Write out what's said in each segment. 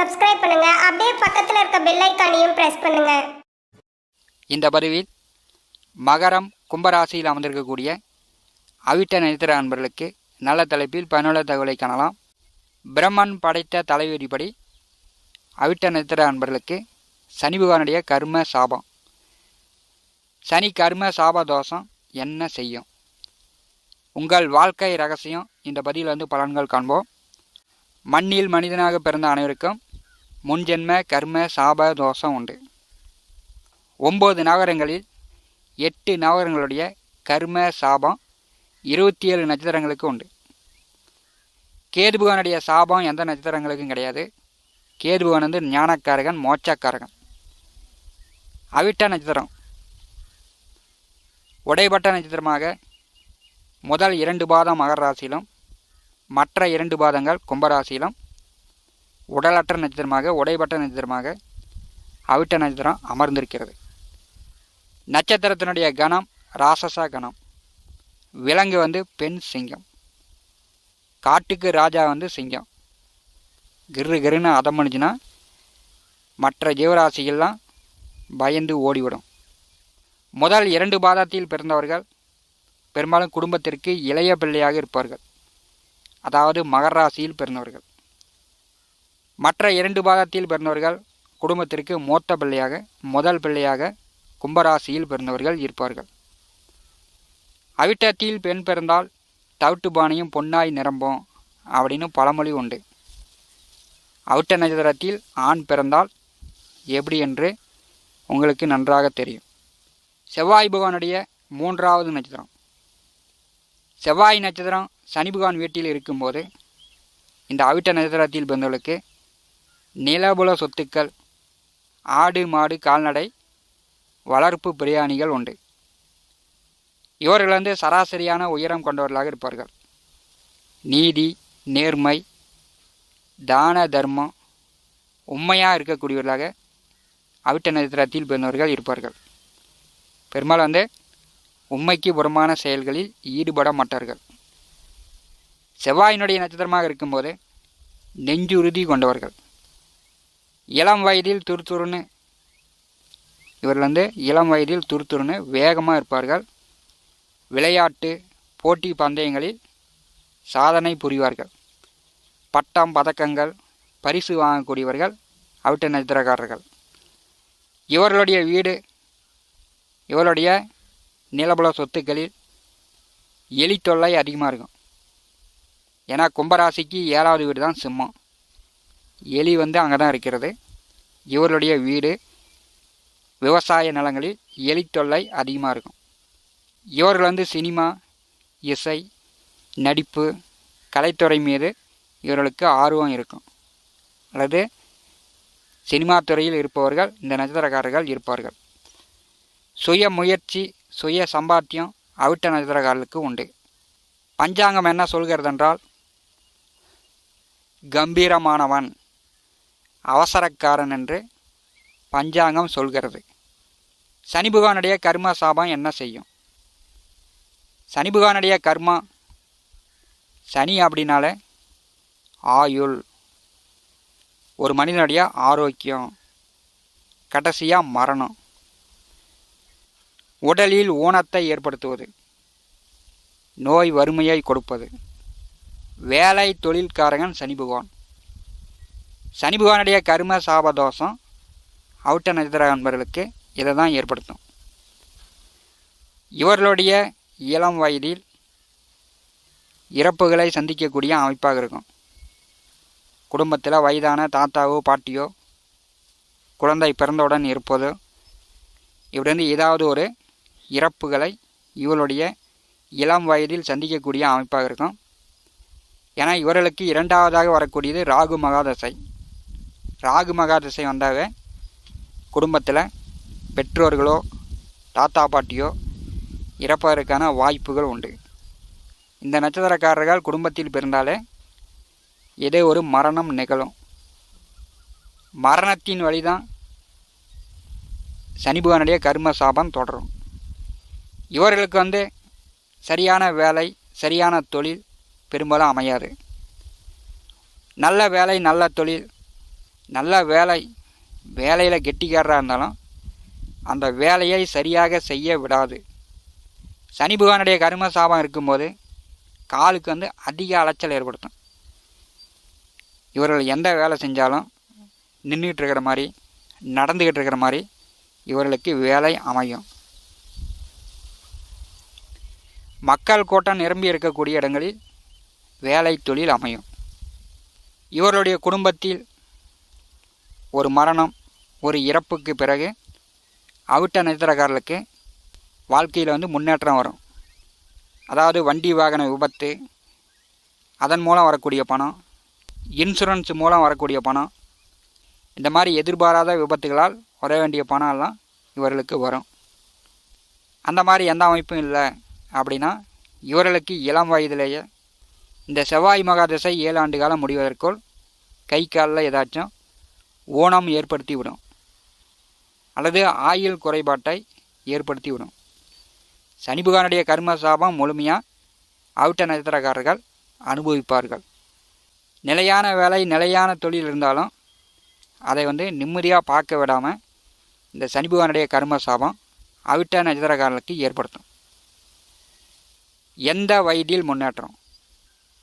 Subscribe பண்ணுங்க. அப்படியே பக்கத்தில் இருக்க பெல் ஐக்கானையும் பிரஸ் பண்ணுங்க. இந்த பதிவில் மகரம் கும்பராசியில் அமர்ந்திருக்கக்கூடிய அவிட்ட நட்சத்திர அன்பர்களுக்கு நல்ல தலைப்பில் பயனுள்ள தகவலை காணலாம். பிரம்மன் படைத்த தலைவிதிப்படி அவிட்ட நட்சத்திர அன்பர்களுக்கு சனி பகவானுடைய கர்ம சாபம். சனி கர்ம சாப தோஷம் என்ன செய்யும்? உங்கள் வாழ்க்கை ரகசியம் இந்த பதிவில் வந்து பலன்கள் காண்போம். மண்ணில் மனிதனாக பிறந்த அனைவருக்கும் முன்ஜென்ம கர்ம சாப தோஷம் உண்டு. ஒம்பது நகரங்களில் எட்டு நகரங்களுடைய கர்ம சாபம் இருபத்தி ஏழு நட்சத்திரங்களுக்கு உண்டு. கேதுபகனுடைய சாபம் எந்த நட்சத்திரங்களுக்கும் கிடையாது. கேதுபகன் வந்து ஞானக்காரகன் மோட்சக்காரகன். அவிட்ட நட்சத்திரம். உடைபட்ட நட்சத்திரமாக முதல் இரண்டு பாதம் மகர ராசியிலும் மற்ற இரண்டு பாதங்கள் கும்பராசியிலும் உடலற்ற நட்சத்திரமாக உடைபட்ட நட்சத்திரமாக அவிட்ட நட்சத்திரம் அமர்ந்திருக்கிறது. நட்சத்திரத்தினுடைய கணம் ராசசா கணம். விலங்கு வந்து பெண் சிங்கம். காட்டுக்கு ராஜா வந்து சிங்கம். கிரு கிருன்னு அதம் பண்ணிச்சுன்னா மற்ற ஜீவராசிகள்லாம் பயந்து ஓடிவிடும். முதல் இரண்டு பாதத்தில் பிறந்தவர்கள் பெரும்பாலும் குடும்பத்திற்கு இளைய பிள்ளையாக இருப்பார்கள். அதாவது மகர ராசியில் பிறந்தவர்கள். மற்ற இரண்டு பாகத்தில் பிறந்தவர்கள் குடும்பத்திற்கு மூத்த பிள்ளையாக முதல் பிள்ளையாக கும்பராசியில் பிறந்தவர்கள் இருப்பார்கள். அவிட்டத்தில் பெண் பிறந்தால் தவிட்டு பானையும் பொன்னாய் நிரம்பும் அப்படின்னு பழமொழி உண்டு. அவிட்ட நட்சத்திரத்தில் ஆண் பிறந்தால் எப்படி என்று உங்களுக்கு நன்றாக தெரியும். செவ்வாய் பகவானுடைய மூன்றாவது நட்சத்திரம். செவ்வாய் நட்சத்திரம் சனி பகவான் வீட்டில் இருக்கும்போது இந்த அவிட்ட நட்சத்திரத்தில் பிறந்தவர்களுக்கு நிலபுல சொத்துக்கள் ஆடு மாடு கால்நடை வளர்ப்பு பிரியாணிகள் உண்டு. இவர்கள் வந்து சராசரியான உயரம் கொண்டவர்களாக இருப்பார்கள். நீதி நேர்மை தான தர்மம் உண்மையாக இருக்கக்கூடியவர்களாக அவிட்ட நட்சத்திரத்தில் பிறந்தவர்கள் இருப்பார்கள். பெரும்பாலும் வந்து உண்மைக்கு புறமான செயல்களில் ஈடுபட மாட்டார்கள். செவ்வாயினுடைய நட்சத்திரமாக இருக்கும்போது நெஞ்சுறுதி கொண்டவர்கள். இளம் வயதில் துருத்துருன்னு இவர்கள் வந்து இளம் வயதில் துருதுருன்னு வேகமாக இருப்பார்கள். விளையாட்டு போட்டி பந்தயங்களில் சாதனை புரிவார்கள். பட்டம் பதக்கங்கள் பரிசு வாங்கக்கூடியவர்கள் அவிட்ட நட்சத்திரக்காரர்கள் இவர்களுடைய வீடு இவருடைய நிலபல சொத்துக்களில் எலி தொல்லை அதிகமாக இருக்கும். ஏன்னா கும்பராசிக்கு ஏழாவது வீடு தான் சிம்மம். எலி வந்து அங்கே தான் இருக்கிறது. இவருடைய வீடு விவசாய நிலங்களில் எலி தொல்லை அதிகமாக இருக்கும். இவர்கள் வந்து சினிமா இசை நடிப்பு கலைத்துறை மீது இவர்களுக்கு ஆர்வம் இருக்கும். அல்லது சினிமா துறையில் இருப்பவர்கள் இந்த நட்சத்திரக்காரர்கள் இருப்பார்கள். சுய முயற்சி சுய சம்பாத்தியம் அவிட்ட நட்சத்திரக்காரர்களுக்கு உண்டு. பஞ்சாங்கம் என்ன சொல்கிறதென்றால் கம்பீரமானவன். அவசரக்காரன் என்று பஞ்சாங்கம் சொல்கிறது. சனி பகவானுடைய கர்ம சாபம் என்ன செய்யும்? சனி பகவானுடைய கர்மா சனி அப்படின்னாலே ஆயுள் ஒரு மனிதனுடைய ஆரோக்கியம் கடைசியாக மரணம். உடலில் ஊனத்தை ஏற்படுத்துவது நோய் வறுமையை கொடுப்பது. வேலை தொழில்காரகன் சனி பகவான் சனி பகவானுடைய கர்ம சாபதோஷம் அவுட்ட நட்சத்திர நண்பர்களுக்கு இதை தான் ஏற்படுத்தும். இவர்களுடைய இளம் வயதில் இறப்புகளை சந்திக்கக்கூடிய அமைப்பாக இருக்கும். குடும்பத்தில் வயதான தாத்தாவோ பாட்டியோ குழந்தை பிறந்தவுடன் இருப்பதோ இப்படி ஏதாவது ஒரு இறப்புகளை இவளுடைய இளம் வயதில் சந்திக்கக்கூடிய அமைப்பாக இருக்கும். ஏன்னா இவர்களுக்கு இரண்டாவதாக வரக்கூடியது ராகு மகாதசை. ராகு மகா திசை வந்தாவே குடும்பத்தில் பெற்றோர்களோ தாத்தா பாட்டியோ இறப்பதற்கான வாய்ப்புகள் உண்டு. இந்த நட்சத்திரக்காரர்கள் குடும்பத்தில் பிறந்தாலே ஏதோ ஒரு மரணம் நிகழும். மரணத்தின் வழிதான் சனிபகனுடைய கர்ம சாபம் தொடரும். இவர்களுக்கு வந்து சரியான வேலை சரியான தொழில் பெரும்பாலும் அமையாது. நல்ல வேலை நல்ல தொழில் நல்ல வேலை வேலையில் கெட்டிக்காரராக இருந்தாலும் அந்த வேலையை சரியாக செய்ய விடாது. சனி புகானுடைய கரும சாபம் இருக்கும்போது காலுக்கு வந்து அதிக அலைச்சல் ஏற்படுத்தும். இவர்கள் எந்த வேலை செஞ்சாலும் நின்றுக்கிட்டு இருக்கிற மாதிரி நடந்துக்கிட்டு இருக்கிற மாதிரி இவர்களுக்கு வேலை அமையும். மக்கள் கூட்டம் நிரம்பி இருக்கக்கூடிய இடங்களில் வேலை தொழில் அமையும். இவர்களுடைய குடும்பத்தில் ஒரு மரணம் ஒரு இறப்புக்கு பிறகு அவிட்ட நட்சத்திரக்காரர்களுக்கு வாழ்க்கையில் வந்து முன்னேற்றம் வரும். அதாவது வண்டி வாகன விபத்து அதன் மூலம் வரக்கூடிய பணம் இன்சூரன்ஸ் மூலம் வரக்கூடிய பணம் இந்த மாதிரி எதிர்பாராத விபத்துகளால் வர வேண்டிய பணம் எல்லாம் இவர்களுக்கு வரும். அந்த மாதிரி எந்த அமைப்பும் இல்லை அப்படின்னா இவர்களுக்கு இளம் வயதிலேயே இந்த செவ்வாய் மகாதசை ஏழு ஆண்டு காலம் முடிவதற்குள் கை காலில் ஏதாச்சும் ஊனம் ஏற்படுத்திவிடும். அல்லது ஆயுள் குறைபாட்டை ஏற்படுத்தி விடும் கர்ம சாபம் முழுமையாக அவுட்ட நட்சத்திரக்காரர்கள் அனுபவிப்பார்கள். நிலையான வேலை நிலையான தொழில் இருந்தாலும் அதை வந்து நிம்மதியாக பார்க்க விடாமல் இந்த சனிபுகானுடைய கர்ம சாபம் அவிட்ட நட்சத்திரக்காரர்களுக்கு ஏற்படுத்தும். எந்த வயதில் முன்னேற்றம்?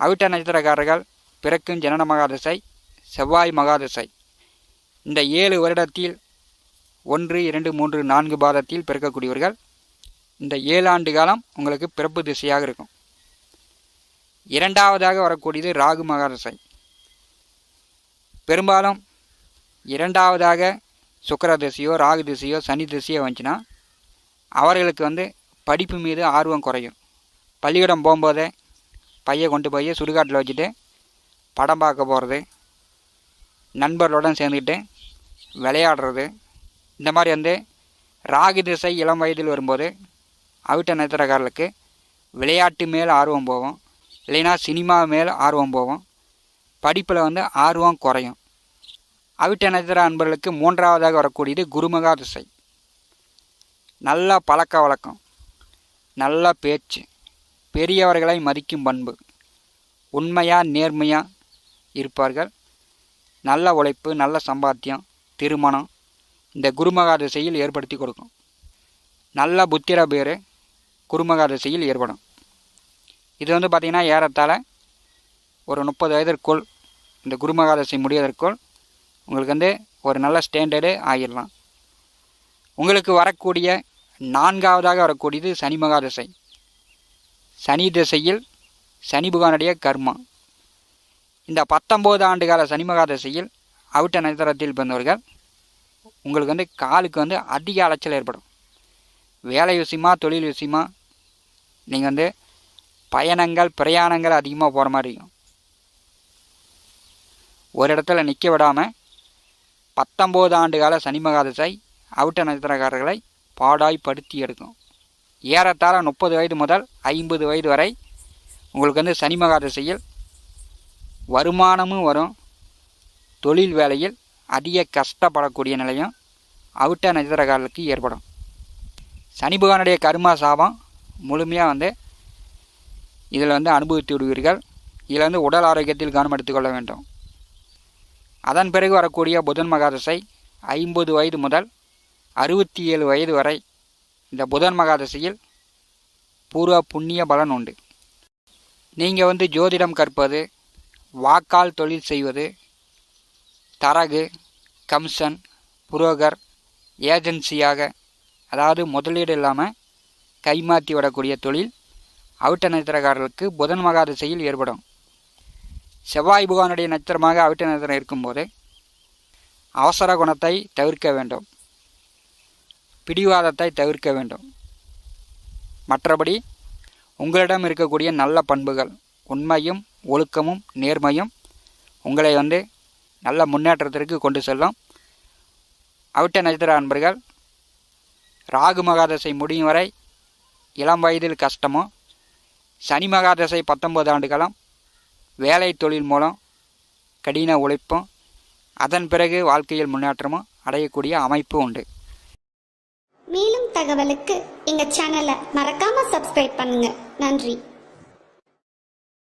அவிட்ட நட்சத்திரக்காரர்கள் பிறக்கும் ஜனன மகாதசை செவ்வாய் மகாதசை இந்த ஏழு வருடத்தில் ஒன்று இரண்டு மூன்று நான்கு பாதத்தில் பிறக்கக்கூடியவர்கள் இந்த ஏழு ஆண்டு காலம் உங்களுக்கு பிறப்பு திசையாக இருக்கும். இரண்டாவதாக வரக்கூடியது ராகு மகாதசை பெரும்பாலும் இரண்டாவதாக சுக்கர திசையோ ராகு திசையோ சனி திசையோ வந்துச்சுன்னா அவர்களுக்கு வந்து படிப்பு மீது ஆர்வம் குறையும். பள்ளிக்கூடம் போகும்போதே பையை கொண்டு போய் சுடுகாட்டில் வச்சுட்டு படம் பார்க்க போகிறது நண்பர்களுடன் சேர்ந்துக்கிட்டு விளையாடுறது. இந்த மாதிரி வந்து ராகு திசை இளம் வயதில் வரும்போது அவிட்ட நட்சத்திரக்காரர்களுக்கு விளையாட்டு மேல் ஆர்வம் போகும். இல்லைன்னா சினிமா மேல் ஆர்வம் போகும். படிப்பில் வந்து ஆர்வம் குறையும். அவிட்ட நட்சத்திர அன்பர்களுக்கு மூன்றாவதாக வரக்கூடியது குருமகா திசை. நல்ல பழக்க வழக்கம். நல்ல பேச்சு. பெரியவர்களை மதிக்கும் பண்பு. உண்மையாக நேர்மையாக இருப்பார்கள். நல்ல உழைப்பு நல்ல சம்பாத்தியம். திருமணம் இந்த குருமகா திசையில் ஏற்படுத்தி கொடுக்கும். நல்ல புத்திர பேர் குருமகா திசையில் ஏற்படும். இது வந்து பார்த்திங்கன்னா ஏறத்தாழ ஒரு முப்பது வயதிற்குள் இந்த குருமகா திசை முடிவதற்குள் உங்களுக்கு வந்து ஒரு நல்ல ஸ்டாண்டர்டு ஆகிடலாம். உங்களுக்கு வரக்கூடிய நான்காவதாக வரக்கூடியது சனி மகா திசை சனி திசையில் சனி புகானுடைய கர்மா. இந்த பத்தொம்போது ஆண்டு கால சனி மகா திசையில் அவிட்ட நட்சத்திரத்தில் பிறந்தவர்கள் உங்களுக்கு வந்து காலுக்கு வந்து அதிக அலைச்சல் ஏற்படும். வேலை விஷயமா தொழில் விஷயமா நீங்கள் வந்து பயணங்கள் பிரயாணங்கள் அதிகமாக போகிற மாதிரி இருக்கும். ஒரு இடத்துல நிற்க விடாமல் பத்தொம்போது ஆண்டு கால சனி மகாதசை அவிட்ட நட்சத்திரக்காரர்களை பாடாய்படுத்தி எடுக்கும். ஏறத்தாழ முப்பது வயது முதல் ஐம்பது வயது வரை உங்களுக்கு வந்து சனி மகாதசையில் வருமானமும் வரும். தொழில் வேலையில் அதிக கஷ்டப்படக்கூடிய நிலையும் அவிட்ட நட்சத்திரக்காரர்களுக்கு ஏற்படும். சனி பகவானுடைய சாபம் முழுமையாக வந்து இதில் வந்து அனுபவித்து விடுவீர்கள். இதில் வந்து உடல் ஆரோக்கியத்தில் கவனம் எடுத்துக்கொள்ள வேண்டும். அதன் பிறகு வரக்கூடிய புதன் மகாதசை ஐம்பது வயது முதல் அறுபத்தி ஏழு வயது வரை இந்த புதன் மகாதசையில் பூர்வ புண்ணிய பலன் உண்டு. நீங்கள் வந்து ஜோதிடம் கற்பது வாக்கால் தொழில் செய்வது தரகு கம்சன் புரோகர் ஏஜென்சியாக அதாவது முதலீடு இல்லாமல் கைமாற்றி விடக்கூடிய தொழில் அவிட்ட நட்சத்திரக்காரர்களுக்கு புதன் மகாதிசையில் ஏற்படும். செவ்வாய் புகானுடைய நட்சத்திரமாக அவிட்ட நட்சத்திரம் இருக்கும்போது அவசர குணத்தை தவிர்க்க வேண்டும். பிடிவாதத்தை தவிர்க்க வேண்டும். மற்றபடி உங்களிடம் இருக்கக்கூடிய நல்ல பண்புகள் உண்மையும் ஒழுக்கமும் நேர்மையும் உங்களை வந்து நல்ல முன்னேற்றத்திற்கு கொண்டு செல்லும் அவிட்ட நட்சத்திர அன்பர்கள் ராகு மகாதசை முடியும் வரை இளம் வயதில் கஷ்டமும் சனி மகாதசை பத்தொன்பது ஆண்டுகளும் வேலை தொழில் மூலம் கடின உழைப்பும் அதன் பிறகு வாழ்க்கையில் முன்னேற்றமும் அடையக்கூடிய அமைப்பு உண்டு. மேலும் தகவலுக்கு எங்கள் சேனலை மறக்காமல் சப்ஸ்கிரைப் பண்ணுங்கள் நன்றி.